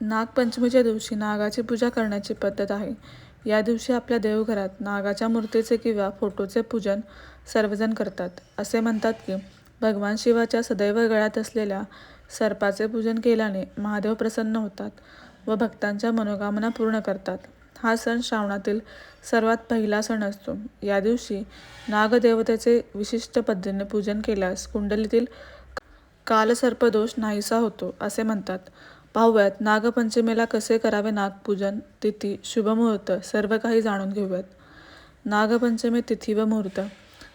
नागपंचमीच्या दिवशी नागाची पूजा करण्याची पद्धत आहे. या दिवशी आपल्या देवघरात नागाच्या मूर्तीचे किंवा फोटोचे पूजन सर्वजण करतात. असे म्हणतात की भगवान शिवाच्या सदैव गळ्यात असलेल्या सर्पाचे पूजन केल्याने महादेव प्रसन्न होतात व भक्तांच्या मनोकामना पूर्ण करतात. हा सण श्रावणातील सर्वात पहिला सण असतो. या दिवशी नागदेवतेचे विशिष्ट पद्धतीने पूजन केल्यास कुंडलीतील कालसर्पदोष नाहीसा होतो असे म्हणतात. पाहूयात. नागपंचमीला कसे करावे नागपूजन? तिथी शुभमुहूर्त सर्व काही जाणून घेऊयात. नागपंचमी तिथी व मुहूर्त.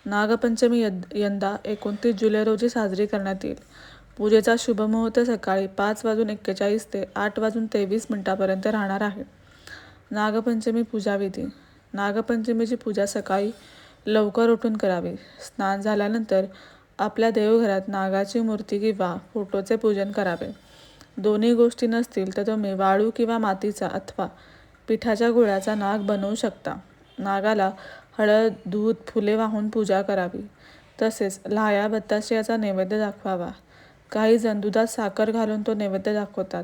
नागपंचमी यद यंदा एकोणतीस जुलै रोजी साजरी करण्यात येईल. पूजेचा शुभमुहूर्त सकाळी पाच वाजून एक्केचाळीस ते आठ वाजून तेवीस मिनिटापर्यंत राहणार आहे. नागपंचमी पूजाविधी. नागपंचमीची पूजा सकाळी लवकर उठून करावी. स्नान झाल्यानंतर आपल्या देवघरात नागाची मूर्ती किंवा फोटोचे पूजन करावे. दोन्ही गोष्टी नसतील तर तुम्ही वाळू किंवा मातीचा अथवा पिठाच्या गुळाचा नाग बनवू शकता. नागाला हळद दूध फुले वाहून पूजा करावी. तसेच लाया बत्ताशयाचा नैवेद्य दाखवावा. काही जण दुधात साखर घालून तो नैवेद्य दाखवतात.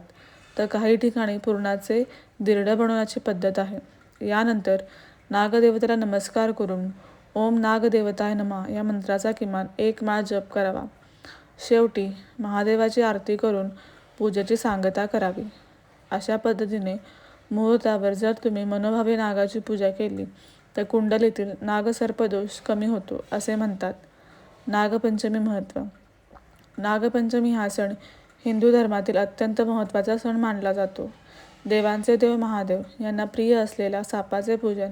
तर काही ठिकाणी पुरणाचे दिरडं बनवण्याची पद्धत आहे. यानंतर नागदेवतेला नमस्कार करून ओम नागदेवताय नमा या मंत्राचा किमान एक माळ जप करावा. शेवटी महादेवाची आरती करून पूजेची सांगता करावी. अशा पद्धतीने मुहूर्तावर जर तुम्ही मनोभावे नागाची पूजा केली तर कुंडलीतील नागसर्पदोष कमी होतो असे म्हणतात. नागपंचमी महत्त्व नागपंचमी हा सण हिंदू धर्मातील अत्यंत महत्त्वाचा सण मानला जातो. देवांचे देव महादेव यांना प्रिय असलेल्या सापाचे पूजन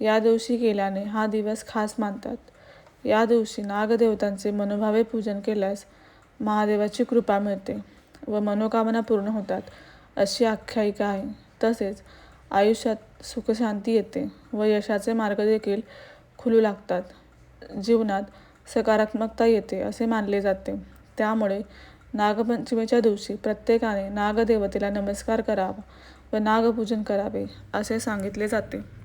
या दिवशी केल्याने हा दिवस खास मानतात. या दिवशी नागदेवतांचे मनोभावे पूजन केल्यास महादेवाची कृपा मिळते. व मनोकामना पूर्ण होतात. अशी आख्यायिका आहे. तसेच आयुष्यात सुखशांती येते व यशाचे मार्ग देखील खुलू लागतात. जीवनात सकारात्मकता येते असे मानले जाते. त्यामुळे नागपंचमीच्या दिवशी प्रत्येकाने नागदेवतेला नमस्कार करावा व नागपूजन करावे असे सांगितले जाते.